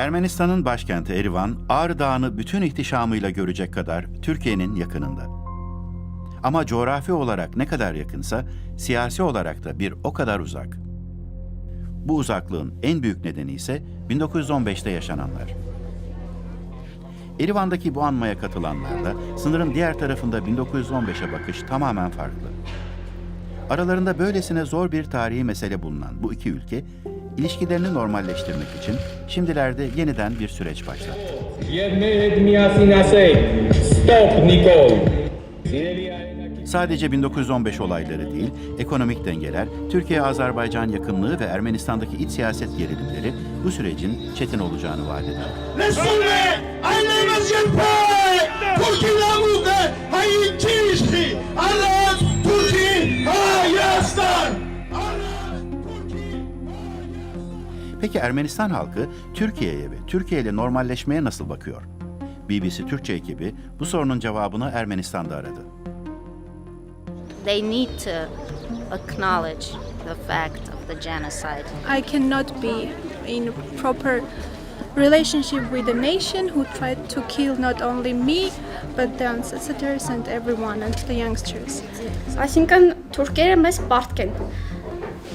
Ermenistan'ın başkenti Erivan, Ağrı Dağı'nı bütün ihtişamıyla görecek kadar Türkiye'nin yakınında. Ama coğrafi olarak ne kadar yakınsa, siyasi olarak da bir o kadar uzak. Bu uzaklığın en büyük nedeni ise 1915'te yaşananlar. Erivan'daki bu anmaya katılanlarla sınırın diğer tarafında 1915'e bakış tamamen farklı. Aralarında böylesine zor bir tarihi mesele bulunan bu iki ülke, ilişkilerini normalleştirmek için şimdilerde yeniden bir süreç başlattı. Stop Nikol. Sadece 1915 olayları değil, ekonomik dengeler, Türkiye-Azerbaycan yakınlığı ve Ermenistan'daki iç siyaset gerilimleri bu sürecin çetin olacağını vaat ediyor. Türkiye'ye Peki Ermenistan halkı Türkiye'ye ve Türkiye ile normalleşmeye nasıl bakıyor? BBC Türkçe ekibi bu sorunun cevabını Ermenistan'da aradı. They need to acknowledge the fact of the genocide. I cannot be in proper relationship with a nation who tried to kill not only me but the ancestors and everyone and the youngsters. I think Turkiya'ya mes partken.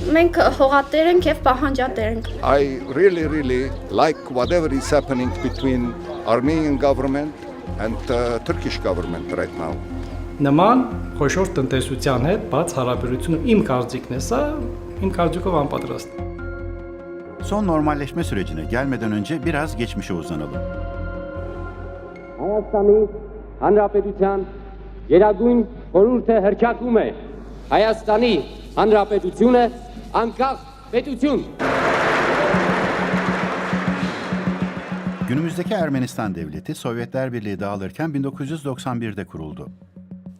Մենք հողատեր ենք եւ պահանջատեր ենք։ I really, really like whatever is happening between Armenian government and uh, Turkish government right now. Նման խոշոր տնտեսության հետ բաց հարաբերությունը իմ կարծիքն է, սա իմ կարծիքով անպատրաստ Son normalleşme sürecine gelmeden önce biraz geçmişe uzanalım. Հայաստանի Հանրապետության Գերագույն խորհուրդը հրճակում է Հայաստանի Հանրապետությունը Ankar Fetütün. Günümüzdeki Ermenistan devleti Sovyetler Birliği dağılırken 1991'de kuruldu.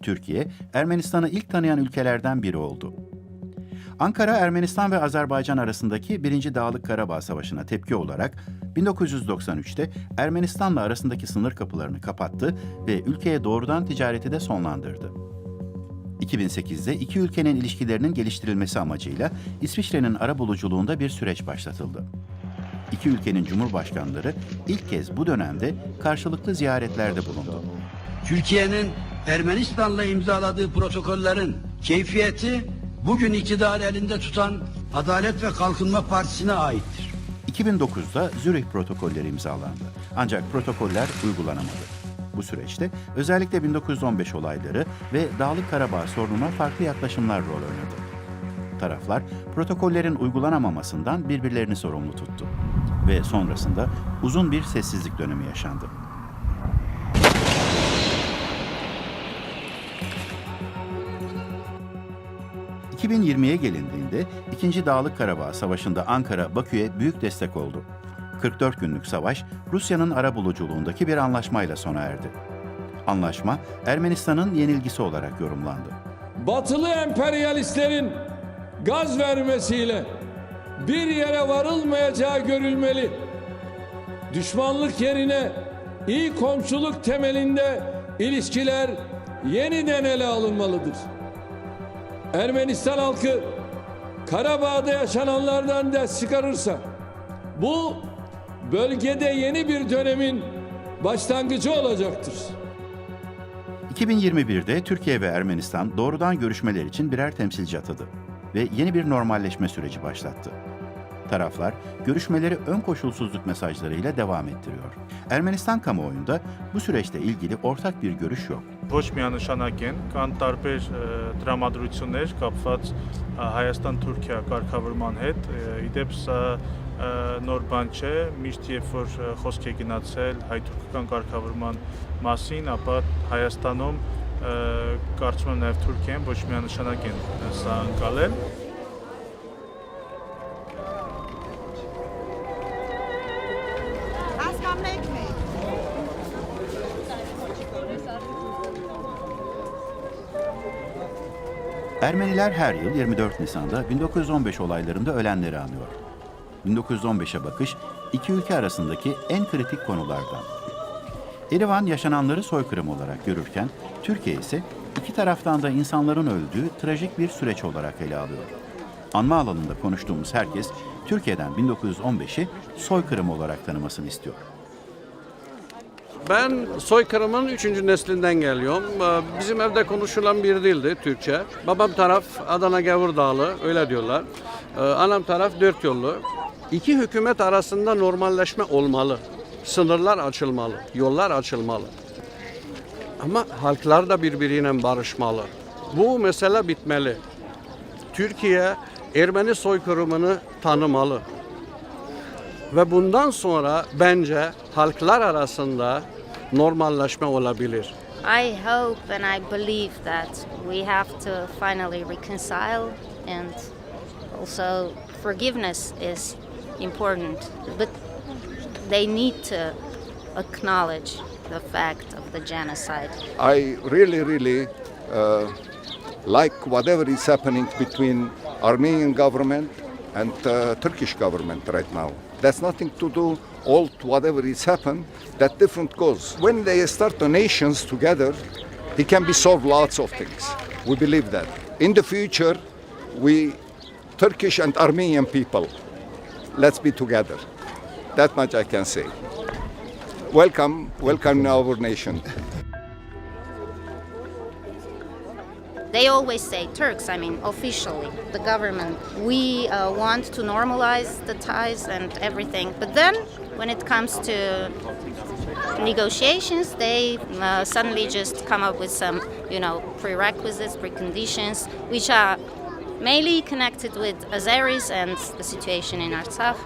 Türkiye, Ermenistan'ı ilk tanıyan ülkelerden biri oldu. Ankara, Ermenistan ve Azerbaycan arasındaki 1. Dağlık Karabağ Savaşı'na tepki olarak 1993'te Ermenistan'la arasındaki sınır kapılarını kapattı ve ülkeye doğrudan ticareti de sonlandırdı. 2008'de iki ülkenin ilişkilerinin geliştirilmesi amacıyla İsviçre'nin arabuluculuğunda bir süreç başlatıldı. İki ülkenin cumhurbaşkanları ilk kez bu dönemde karşılıklı ziyaretlerde bulundu. Türkiye'nin Ermenistan'la imzaladığı protokollerin keyfiyeti bugün iktidarı elinde tutan Adalet ve Kalkınma Partisi'ne aittir. 2009'da Zürih protokolleri imzalandı. Ancak protokoller uygulanamadı. Bu süreçte özellikle 1915 olayları ve Dağlık Karabağ sorununa farklı yaklaşımlar rol oynadı. Taraflar protokollerin uygulanamamasından birbirlerini sorumlu tuttu. Ve sonrasında uzun bir sessizlik dönemi yaşandı. ...2020'ye gelindiğinde 2. Dağlık Karabağ Savaşı'nda Ankara, Bakü'ye büyük destek oldu. 44 günlük savaş, Rusya'nın arabuluculuğundaki bir anlaşmayla sona erdi. Anlaşma, Ermenistan'ın yenilgisi olarak yorumlandı. batılı emperyalistlerin gaz vermesiyle bir yere varılmayacağı görülmeli. Düşmanlık yerine iyi komşuluk temelinde ilişkiler yeniden ele alınmalıdır. Ermenistan halkı Karabağ'da yaşananlardan ders çıkarırsa bu bölgede yeni bir dönemin başlangıcı olacaktır. 2021'de Türkiye ve Ermenistan doğrudan görüşmeler için birer temsilci atadı ve yeni bir normalleşme süreci başlattı. Taraflar görüşmeleri ön koşulsuzluk mesajlarıyla devam ettiriyor. Ermenistan kamuoyunda bu süreçle ilgili ortak bir görüş yok. ոչ միանշանակ են, կան տարբեր ը, տրամադրություններ կապված ը, Հայաստան-Թուրքիա կարգավորման հետ։ Ը, Իդեպ սա ը, նոր բան չէ, միշտ երբ որ ը, խոսք է գնացել հայ-թուրքական կարգավորման մասին, ապա Հայաստանում ը, կարծում եմ նաև Թուրքիան ոչ միանշանակ են ը, սա անցալել։ Ermeniler her yıl 24 Nisan'da 1915 olaylarında ölenleri anıyor. 1915'e bakış iki ülke arasındaki en kritik konulardan. Erivan yaşananları soykırım olarak görürken Türkiye ise iki taraftan da insanların öldüğü trajik bir süreç olarak ele alıyor. Anma alanında konuştuğumuz herkes Türkiye'den 1915'i soykırım olarak tanımasını istiyor. Ben soykırımın üçüncü neslinden geliyorum. Ee, Bizim evde konuşulan bir dildi Türkçe. Babam taraf Adana Gavurdağlı, öyle diyorlar. Ee, Anam taraf dört yollu. İki hükümet arasında normalleşme olmalı. Sınırlar açılmalı, yollar açılmalı. Ama halklar da birbiriyle barışmalı. Bu mesele bitmeli. Türkiye Ermeni soykırımını tanımalı. Ve bundan sonra bence halklar arasında normalleşme olabilir. I hope and I believe that we have to finally reconcile, and also forgiveness is important. But they need to acknowledge the fact of the genocide. I really, really uh, like whatever is happening between Armenian government and uh, Turkish government right now. That's nothing to do all whatever is happened. That different cause. When they start the nations together, it can be solved lots of things. We believe that. In the future, we Turkish and Armenian people, let's be together. That much I can say. Welcome, welcome our nation. They always say Turks, I mean, officially, the government, we uh, want to normalize the ties and everything. But then, when it comes to negotiations, they uh, suddenly just come up with some, you know, prerequisites, preconditions, which are mainly connected with Azeris and the situation in Artsakh.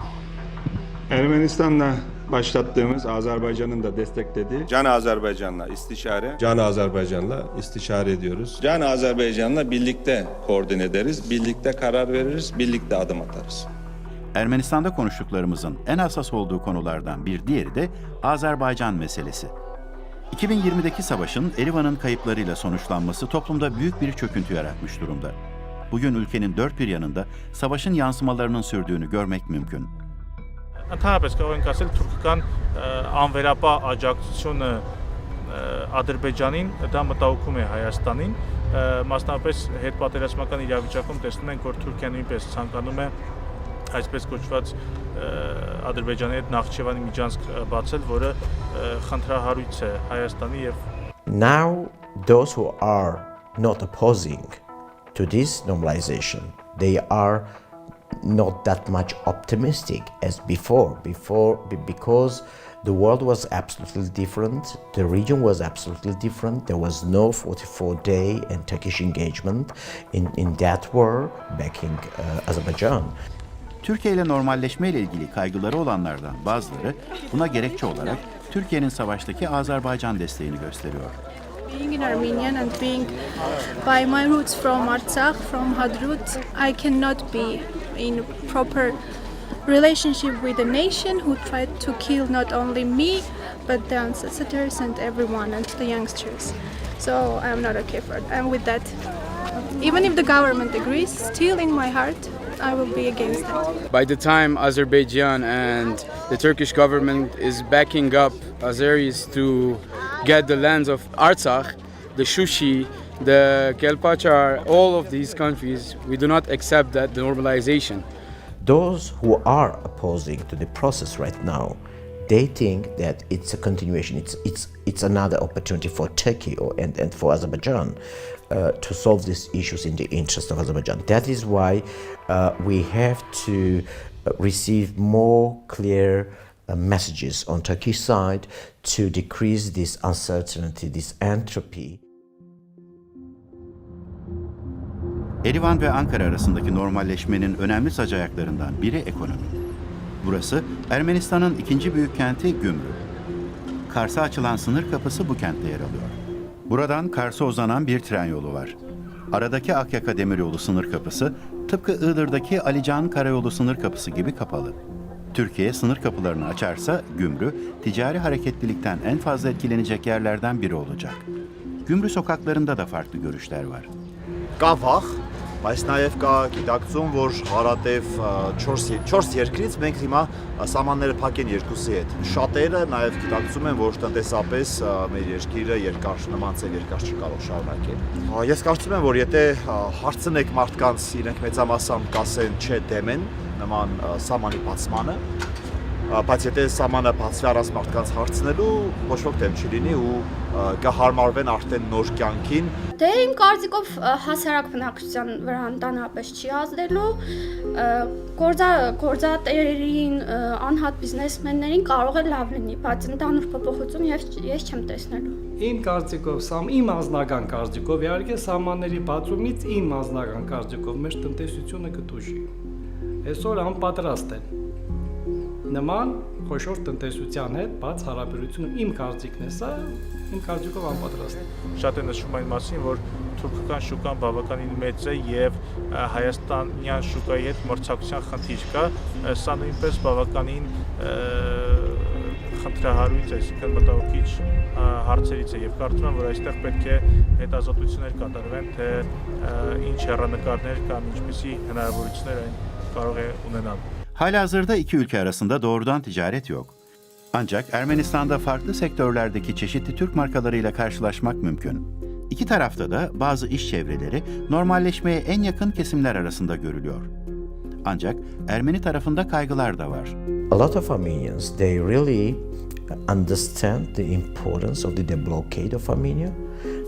Ermenistan'la başlattığımız Azerbaycan'ın da desteklediği Can Azerbaycan'la istişare, Can Azerbaycan'la istişare ediyoruz. Can Azerbaycan'la birlikte koordine ederiz, birlikte karar veririz, birlikte adım atarız. Ermenistan'da konuştuklarımızın en hassas olduğu konulardan bir diğeri de Azerbaycan meselesi. 2020'deki savaşın Erivan'ın kayıplarıyla sonuçlanması toplumda büyük bir çöküntü yaratmış durumda. Bugün ülkenin dört bir yanında savaşın yansımalarının sürdüğünü görmek mümkün. Ընդհանրապես կարող ենք ասել թուրքական անվերապահ աջակցությունը Ադրբեջանին դա մտահոգում է Հայաստանին ը, մասնավորապես հետպատերազմական իրավիճակում տեսնում ենք որ Թուրքիան նույնպես ցանկանում է այսպես կոչված Ադրբեջանի հետ Նախճեվանի միջանցք բացել, որը խնդրահարույց է Հայաստանի եւ Now, those who are not opposing to this normalization, they are not that much optimistic as before. Before, be- because the world was absolutely different, the region was absolutely different. There was no 44-day and Turkish engagement in, in that war backing uh, Azerbaijan. Türkiye ile normalleşme ile ilgili kaygıları olanlardan bazıları buna gerekçe olarak Türkiye'nin savaştaki Azerbaycan desteğini gösteriyor. Being an Armenian and being by my roots from Artsakh, from Hadrut, I cannot be in proper relationship with a nation who tried to kill not only me, but the ancestors and everyone and the youngsters. So I'm not okay for it. I'm with that. Even if the government agrees, still in my heart, I will be against that. By the time Azerbaijan and the Turkish government is backing up Azeris to get the lands of Artsakh, the Shushi, the Kelpachar, all of these countries, we do not accept that normalization. Those who are opposing to the process right now, they think that it's a continuation. It's it's it's another opportunity for Turkey or and, and for Azerbaijan uh, to solve these issues in the interest of Azerbaijan. That is why uh, we have to receive more clear messages on Turkish side to decrease this uncertainty, this entropy. Erivan ve Ankara arasındaki normalleşmenin önemli sac ayaklarından biri ekonomi. Burası Ermenistan'ın ikinci büyük kenti Gümrü. Kars'a açılan sınır kapısı bu kentte yer alıyor. Buradan Kars'a uzanan bir tren yolu var. Aradaki Akyaka Demiryolu sınır kapısı tıpkı Iğdır'daki Alican Karayolu sınır kapısı gibi kapalı. Türkiye sınır kapılarını açarsa Gümrü, ticari hareketlilikten en fazla etkilenecek yerlerden biri olacak. Gümrü sokaklarında da farklı görüşler var. Qafaq բայց նաև կա գիտակցում, որ հարատև 4 4 երկրից մենք հիմա սահմանները փակ են երկուսի հետ։ Շատերը նաև գիտակցում են, որ տնտեսապես մեր երկիրը երկար նման ծեր երկար չի կարող շարունակել։ Ես կարծում եմ, որ եթե հարցնեք մարդկանց, իրենք մեծամասամբ կասեն, չէ, դեմ են նման սահմանի բացմանը, բայց եթե սահմանը բացվի առանց մարդկանց հարցնելու, ոչ ոք դեմ չի լինի ու կհարմարվեն արդեն նոր կյանքին Դե իմ կարծիքով հասարակ բնակչության վրա ընդանրապես չի ազդելու գործա գործատերերին անհատ բիզնեսմեններին կարող է լավ լինի, բայց ընդհանուր փոփոխություն ես ես չեմ տեսնելու։ Իմ կարծիքով, սամ իմ անձնական կարծիքով, իհարկե սահմանների բացումից իմ անձնական կարծիքով մեր տնտեսությունը կտուժի։ Այսօր անպատրաստ են նման խոշոր տնտեսության հետ բաց հարաբերությունը իմ կարծիքն է, սա իմ կարծիքով անպատրաստ է։ Շատ է նշում այն մասին, որ թուրքական շուկան բավականին մեծ է եւ հայաստանյան շուկայի հետ մրցակցության խնդիր կա։ Սա նույնպես բավականին խնդրահարույց, այսինքն մտահոգիչ հարցերից է եւ կարծում եմ, որ այստեղ պետք է հետազոտություններ կատարվեն, թե ինչ հեռանկարներ կամ ինչպիսի հնարավորություններ այն կարող է ունենալ։ Halihazırda iki ülke arasında doğrudan ticaret yok. Ancak Ermenistan'da farklı sektörlerdeki çeşitli Türk markalarıyla karşılaşmak mümkün. İki tarafta da bazı iş çevreleri normalleşmeye en yakın kesimler arasında görülüyor. Ancak Ermeni tarafında kaygılar da var. A lot of Armenians, they really understand the importance of the deblocade of Armenia,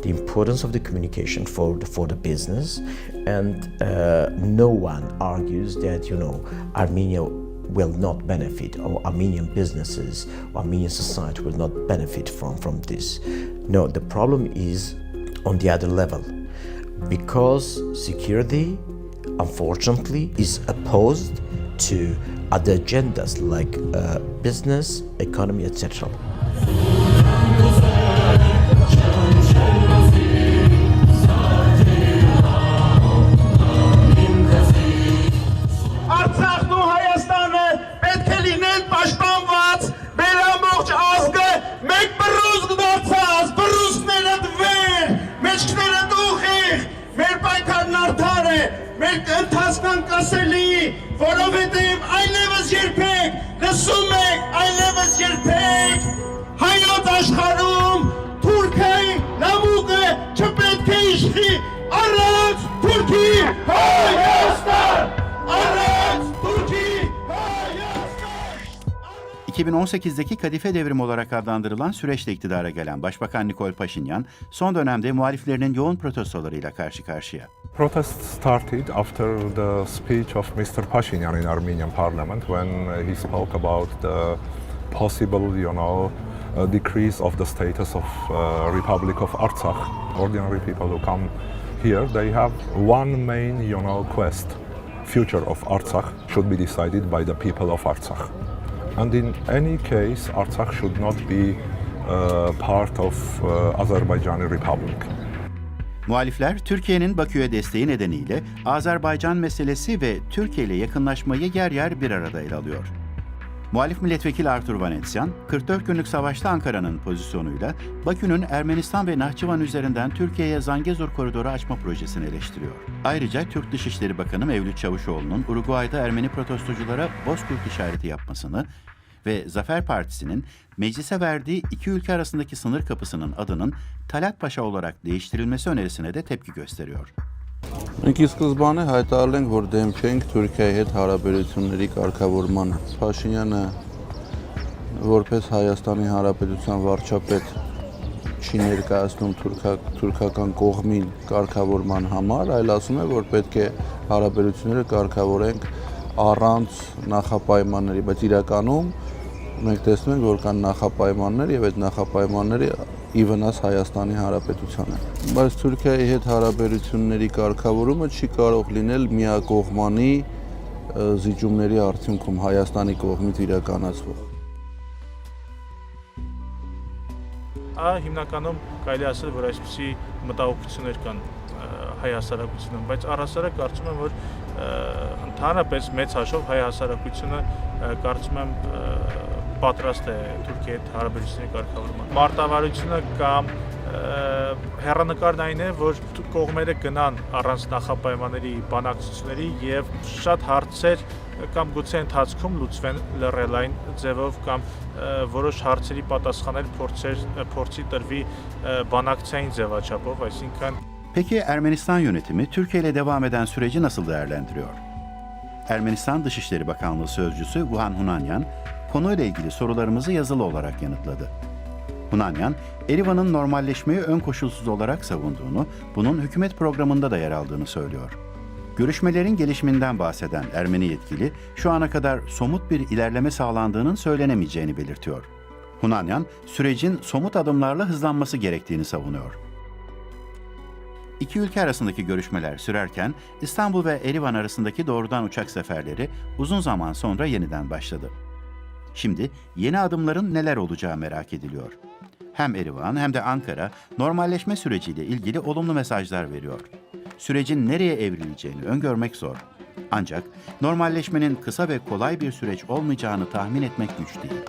the importance of the communication for the, for the business, and uh, no one argues that you know Armenia will not benefit or Armenian businesses, Armenian society will not benefit from from this. No, the problem is on the other level because security unfortunately is opposed to other agendas like uh, business, economy, etc. with him. I never shall peg. Resul Meg, I never shall peg. Hayat aşkarım, Türkiye namuke, çöpet keşfi, Arap, Türkiye, hayat. 2018'deki Kadife Devrimi olarak adlandırılan süreçte iktidara gelen Başbakan Nikol Paşinyan, son dönemde muhaliflerinin yoğun protestolarıyla karşı karşıya. Protests started after the speech of Mr. Pashinyan in Armenian parliament when he spoke about the possible, you know, decrease of the status of uh, Republic of Artsakh. Ordinary people who come here, they have one main, you know, quest. Future of Artsakh should be decided by the people of Artsakh. And in any case, Artsakh should not be uh, part of uh, Azerbaijani Republic. Muhalifler Türkiye'nin Bakü'ye desteği nedeniyle Azerbaycan meselesi ve Türkiye ile yakınlaşmayı yer yer bir arada ele alıyor. Muhalif milletvekili Artur Vanetsyan, 44 günlük savaşta Ankara'nın pozisyonuyla Bakü'nün Ermenistan ve Nahçıvan üzerinden Türkiye'ye Zangezur koridoru açma projesini eleştiriyor. Ayrıca Türk Dışişleri Bakanı Mevlüt Çavuşoğlu'nun Uruguay'da Ermeni protestoculara Bozkurt işareti yapmasını ve Zafer Partisi'nin meclise verdiği iki ülke arasındaki sınır kapısının adının Talat Paşa olarak değiştirilmesi önerisine de tepki gösteriyor. Մենք ի սկզբանե հայտարարել ենք, որ դեմ չենք Թուրքիայի հետ հարաբերությունների կարգավորմանը։ Փաշինյանը որպես Հայաստանի Հանրապետության վարչապետ չի ներկայացնում թուրքա, թուրքական կողմին կարգավորման համար, այլ ասում է, որ պետք է հարաբերությունները կարգավորենք առանց նախապայմանների, բայց իրականում մենք տեսնում ենք, որ կան նախապայմաններ եւ այդ նախապայմանները ի վնաս Հայաստանի Հանրապետությանը։ Բայց Թուրքիայի հետ հարաբերությունների կարգավորումը չի կարող լինել միակողմանի զիջումների արդյունքում Հայաստանի կողմից իրականացվող։ Ա հիմնականում կարելի ասել, որ այսպիսի մտահոգություններ կան հայ հասարակությունում, բայց առհասարակ կարծում եմ, որ ընդհանրապես մեծ հաշվով հայ հասարակությունը կարծում եմ պատրաստ է Թուրքիայի հետ հարաբերությունների կարգավորման։ Մարտավարությունը կամ ը, հերանեկարն այն է, որ տ- կողմերը գնան առանց նախապայմանների բանակցությունների եւ շատ հարցեր կամ գուցե ընթացքում լուծվեն լռելային ձևով կամ ը, որոշ հարցերի պատասխանել փորձեր փորձի տրվի ը, բանակցային ձևաչափով, այսինքն Peki Ermenistan yönetimi Türkiye ile devam eden süreci nasıl değerlendiriyor? Ermenistan Dışişleri Bakanlığı Sözcüsü Wuhan Hunanyan, konuyla ilgili sorularımızı yazılı olarak yanıtladı. Hunanyan, Erivan'ın normalleşmeyi ön koşulsuz olarak savunduğunu, bunun hükümet programında da yer aldığını söylüyor. Görüşmelerin gelişiminden bahseden Ermeni yetkili, şu ana kadar somut bir ilerleme sağlandığının söylenemeyeceğini belirtiyor. Hunanyan, sürecin somut adımlarla hızlanması gerektiğini savunuyor. İki ülke arasındaki görüşmeler sürerken İstanbul ve Erivan arasındaki doğrudan uçak seferleri uzun zaman sonra yeniden başladı. Şimdi yeni adımların neler olacağı merak ediliyor. Hem Erivan hem de Ankara normalleşme süreciyle ilgili olumlu mesajlar veriyor. Sürecin nereye evrileceğini öngörmek zor. Ancak normalleşmenin kısa ve kolay bir süreç olmayacağını tahmin etmek güç değil.